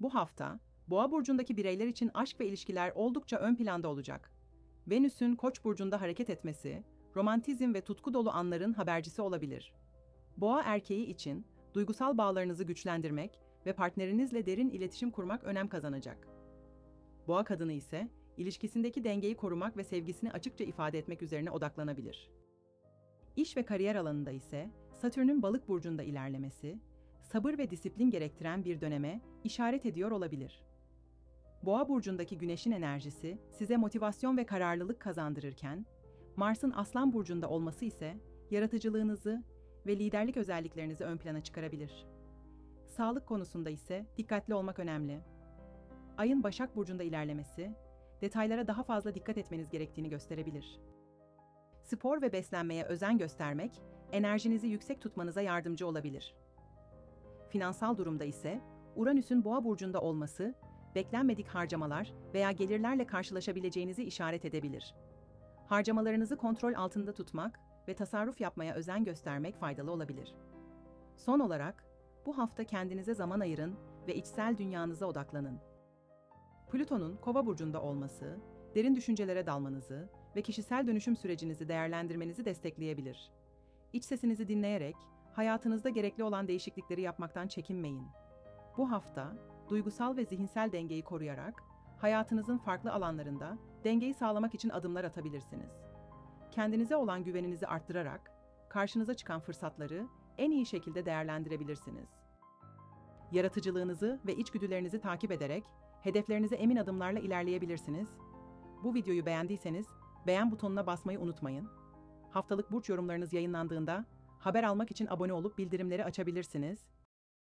Bu hafta, Boğa burcundaki bireyler için aşk ve ilişkiler oldukça ön planda olacak. Venüs'ün Koç burcunda hareket etmesi, romantizm ve tutku dolu anların habercisi olabilir. Boğa erkeği için duygusal bağlarınızı güçlendirmek ve partnerinizle derin iletişim kurmak önem kazanacak. Boğa kadını ise ilişkisindeki dengeyi korumak ve sevgisini açıkça ifade etmek üzerine odaklanabilir. İş ve kariyer alanında ise Satürn'ün Balık burcunda ilerlemesi, sabır ve disiplin gerektiren bir döneme işaret ediyor olabilir. Boğa burcundaki Güneş'in enerjisi size motivasyon ve kararlılık kazandırırken, Mars'ın Aslan burcunda olması ise yaratıcılığınızı ve liderlik özelliklerinizi ön plana çıkarabilir. Sağlık konusunda ise dikkatli olmak önemli. Ayın Başak burcunda ilerlemesi, detaylara daha fazla dikkat etmeniz gerektiğini gösterebilir. Spor ve beslenmeye özen göstermek, enerjinizi yüksek tutmanıza yardımcı olabilir. Finansal durumda ise, Uranüs'ün Boğa burcunda olması, beklenmedik harcamalar veya gelirlerle karşılaşabileceğinizi işaret edebilir. Harcamalarınızı kontrol altında tutmak ve tasarruf yapmaya özen göstermek faydalı olabilir. Son olarak, bu hafta kendinize zaman ayırın ve içsel dünyanıza odaklanın. Plüton'un Kova burcunda olması, derin düşüncelere dalmanızı ve kişisel dönüşüm sürecinizi değerlendirmenizi destekleyebilir. İç sesinizi dinleyerek hayatınızda gerekli olan değişiklikleri yapmaktan çekinmeyin. Bu hafta duygusal ve zihinsel dengeyi koruyarak hayatınızın farklı alanlarında dengeyi sağlamak için adımlar atabilirsiniz. Kendinize olan güveninizi arttırarak karşınıza çıkan fırsatları en iyi şekilde değerlendirebilirsiniz. Yaratıcılığınızı ve içgüdülerinizi takip ederek hedeflerinize emin adımlarla ilerleyebilirsiniz. Bu videoyu beğendiyseniz beğen butonuna basmayı unutmayın. Haftalık burç yorumlarınız yayınlandığında haber almak için abone olup bildirimleri açabilirsiniz.